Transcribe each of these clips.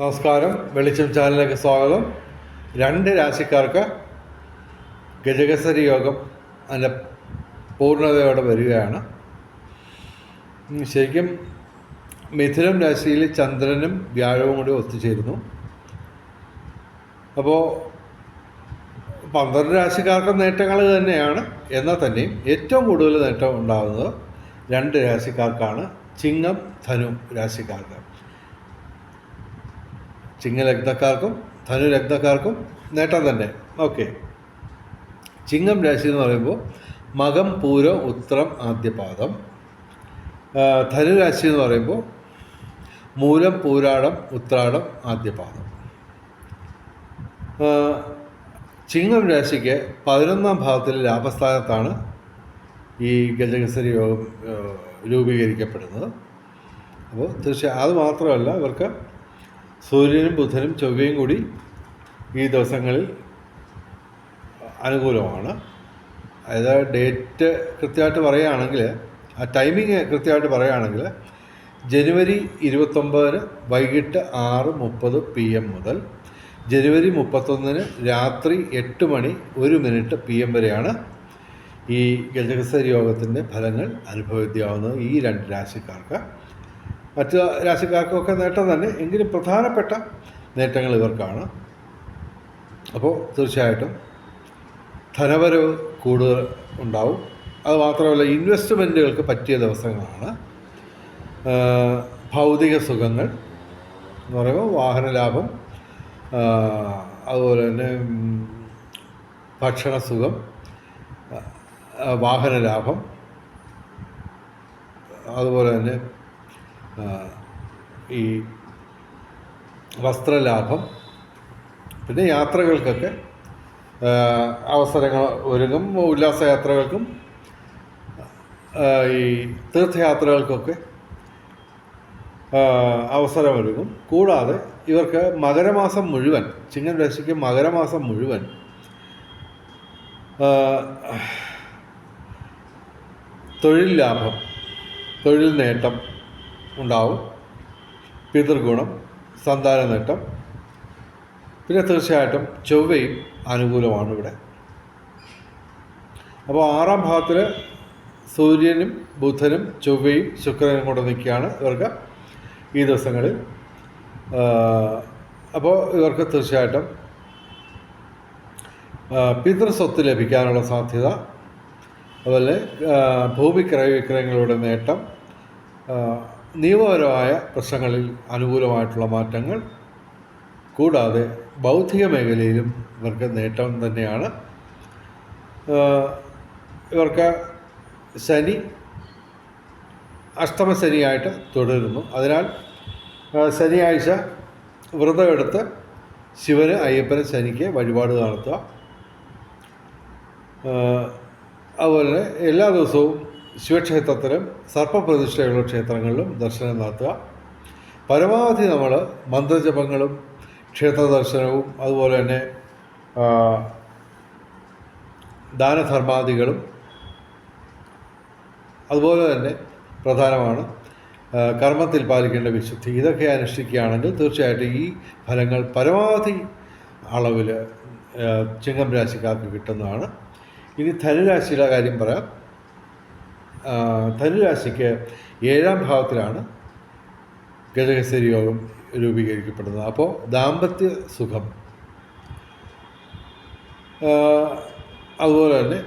നമസ്കാരം. വെളിച്ചം ചാനലിലേക്ക് സ്വാഗതം. രണ്ട് രാശിക്കാർക്ക് ഗജഗസരി യോഗം അതിന്റെ പൂർണതയോടെ വരികയാണ്. ശരിക്കും മിഥുനം രാശിയിൽ ചന്ദ്രനും വ്യാഴവും കൂടി ഒത്തുചേരുന്നു. അപ്പോൾ പന്ത്രണ്ട് രാശിക്കാർക്ക് നേട്ടങ്ങൾ തന്നെയാണ്. എന്നാൽ തന്നെയും ഏറ്റവും കൂടുതൽ നേട്ടം ഉണ്ടാകുന്നത് രണ്ട് രാശിക്കാർക്കാണ്. ചിങ്ങം ധനു രാശിക്കാർക്ക്. ചിങ്ങലഗ്നക്കാർക്കും ധനുലഗ്നക്കാർക്കും നേട്ടം തന്നെ. ഓക്കെ. ചിങ്ങം രാശി എന്ന് പറയുമ്പോൾ മകം പൂരം ഉത്രം ആദ്യപാദം. ധനുരാശി എന്ന് പറയുമ്പോൾ മൂലം പൂരാടം ഉത്രാടം ആദ്യപാദം. ചിങ്ങം രാശിക്ക് പതിനൊന്നാം ഭാവത്തിൽ ലാഭസ്ഥാനത്താണ് ഈ ഗജകസരി യോഗം രൂപീകരിക്കപ്പെടുന്നത്. അപ്പോൾ തീർച്ചയായും അത് മാത്രമല്ല ഇവർക്ക് സൂര്യനും ബുധനും ചൊവ്വയും കൂടി ഈ ദിവസങ്ങളിൽ അനുകൂലമാണ്. അതായത് ഡേറ്റ് കൃത്യമായിട്ട് പറയുകയാണെങ്കിൽ ആ ടൈമിങ് കൃത്യമായിട്ട് പറയുകയാണെങ്കിൽ ജനുവരി ഇരുപത്തൊമ്പതിന് വൈകിട്ട് ആറ് മുപ്പത് പി എം മുതൽ ജനുവരി മുപ്പത്തൊന്നിന് രാത്രി എട്ട് മണി ഒരു മിനിറ്റ് പി എം വരെയാണ് ഈ ഗജകസരി യോഗത്തിന്റെ ഫലങ്ങൾ അനുഭവിക്കാവുന്നത് ഈ രണ്ട് രാശിക്കാർക്ക്. മറ്റ് രാശിക്കാർക്കൊക്കെ നേട്ടം തന്നെ. എങ്കിലും പ്രധാനപ്പെട്ട നേട്ടങ്ങൾ ഇവർക്കാണ്. അപ്പോൾ തീർച്ചയായിട്ടും ധനവരവ് കൂടുതൽ ഉണ്ടാവും. അത് മാത്രമല്ല ഇൻവെസ്റ്റ്മെന്റുകൾക്ക് പറ്റിയ ദിവസങ്ങളാണ്. ഭൗതിക സുഖങ്ങൾ എന്ന് പറയുമ്പോൾ വാഹന ലാഭം അതുപോലെ തന്നെ ഭക്ഷണ സുഖം വാഹന ലാഭം അതുപോലെ തന്നെ ഈ വസ്ത്രലാഭം പിന്നെ യാത്രകൾക്കൊക്കെ അവസരങ്ങൾ ഒരുങ്ങും ഉല്ലാസയാത്രകൾക്കും ഈ തീർത്ഥയാത്രകൾക്കൊക്കെ അവസരമൊരുങ്ങും. കൂടാതെ ഇവർക്ക് മകരമാസം മുഴുവൻ ചിങ്ങൻ രാശിക്ക് മകരമാസം മുഴുവൻ തൊഴിൽ ലാഭം തൊഴിൽ നേട്ടം ഉണ്ടാവും. പിതൃഗുണം സന്താന നേട്ടം പിന്നെ തീർച്ചയായിട്ടും ചൊവ്വയും അനുകൂലമാണ് ഇവിടെ. അപ്പോൾ ആറാം ഭാഗത്തിൽ സൂര്യനും ബുധനും ചൊവ്വയും ശുക്രനും കൂടെ നിൽക്കുകയാണ് ഇവർക്ക് ഈ ദിവസങ്ങളിൽ. അപ്പോൾ ഇവർക്ക് തീർച്ചയായിട്ടും പിതൃസ്വത്ത് ലഭിക്കാനുള്ള സാധ്യത അതുപോലെ ഭൂമി ക്രയവിക്രയങ്ങളുടെ നേട്ടം നിയമപരമായ പ്രശ്നങ്ങളിൽ അനുകൂലമായിട്ടുള്ള മാറ്റങ്ങൾ കൂടാതെ ബൗദ്ധിക മേഖലയിലും ഇവർക്ക് നേട്ടം തന്നെയാണ്. ഇവർക്ക് ശനി അഷ്ടമശനിയായിട്ട് തുടരുന്നു. അതിനാൽ ശനിയാഴ്ച വ്രതമെടുത്ത് ശിവന് അയ്യപ്പന് ശനിക്ക് വഴിപാട് നടത്തുക. അതുപോലെ എല്ലാ ദിവസവും ശിവക്ഷേത്രത്തിലും സർപ്പപ്രതിഷ്ഠയുള്ള ക്ഷേത്രങ്ങളിലും ദർശനം നടത്തുക. പരമാവധി നമ്മൾ മന്ത്രജപങ്ങളും ക്ഷേത്ര ദർശനവും അതുപോലെ തന്നെ ദാനധർമാദികളും അതുപോലെ തന്നെ പ്രധാനമാണ് കർമ്മത്തിൽ പാലിക്കേണ്ട വിശുദ്ധി. ഇതൊക്കെ അനുഷ്ഠിക്കുകയാണെങ്കിൽ തീർച്ചയായിട്ടും ഈ ഫലങ്ങൾ പരമാവധി അളവിൽ ചിങ്ങം രാശിക്കാർക്ക് കിട്ടുന്നതാണ്. ഇനി ധനുരാശിയുടെ കാര്യം പറയാം. ധനുരാശിക്ക് ഏഴാം ഭാവത്തിലാണ് ഗജകസരി യോഗം രൂപീകരിക്കപ്പെടുന്നത്. അപ്പോൾ ദാമ്പത്യ സുഖം. അതുപോലെ തന്നെ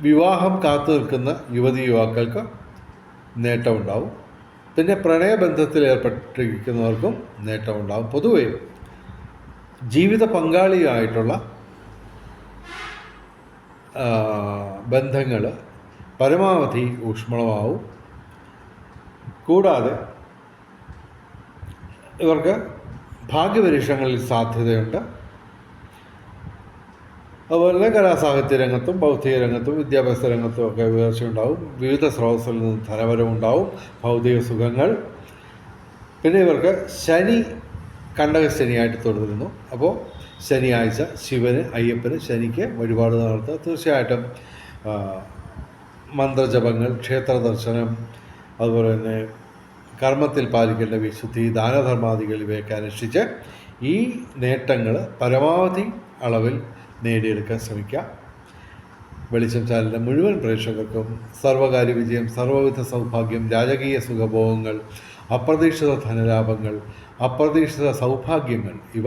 വിവാഹം കാത്തു നിൽക്കുന്ന യുവതി യുവാക്കൾക്ക് നേട്ടമുണ്ടാവും. പിന്നെ പ്രണയബന്ധത്തിൽ ഏർപ്പെട്ടിരിക്കുന്നവർക്കും നേട്ടമുണ്ടാവും. പൊതുവെ ജീവിത പങ്കാളിയായിട്ടുള്ള ബന്ധങ്ങൾ പരമാവധി ഊഷ്മളമാവും. കൂടാതെ ഇവർക്ക് ഭാഗ്യപരീക്ഷണങ്ങളിൽ സാധ്യതയുണ്ട്. അതുപോലെ കലാസാഹിത്യ രംഗത്തും ബൗദ്ധിക രംഗത്തും വിദ്യാഭ്യാസ രംഗത്തും ഒക്കെ ഉയർച്ചയുണ്ടാവും. വിവിധ സ്രോതസ്സിൽ നിന്ന് ധനവരവുണ്ടാവും ഭൗതിക സുഖങ്ങൾ. പിന്നെ ഇവർക്ക് ശനി കണ്ടകശനിയായിട്ട് തുടരുന്നു. അപ്പോൾ ശനിയാഴ്ച ശിവന് അയ്യപ്പന് ശനിക്ക് വഴിപാട് നടത്തുക. തീർച്ചയായിട്ടും മന്ത്രജപങ്ങൾ ക്ഷേത്ര ദർശനം അതുപോലെ തന്നെ കർമ്മത്തിൽ പാലിക്കേണ്ട വിശുദ്ധി ദാനധർമാദികൾ ഇവയൊക്കെ അനുഷ്ഠിച്ച് ഈ നേട്ടങ്ങൾ പരമാവധി അളവിൽ നേടിയെടുക്കാൻ ശ്രമിക്കുക. വെളിച്ചം ചാനലിന്റെ മുഴുവൻ പ്രേക്ഷകർക്കും സർവകാര്യ വിജയം സർവവിധ സൗഭാഗ്യം രാജകീയ സുഖഭോഗങ്ങൾ അപ്രതീക്ഷിത ധനലാഭങ്ങൾ അപ്രതീക്ഷിത സൗഭാഗ്യങ്ങൾ ഇവ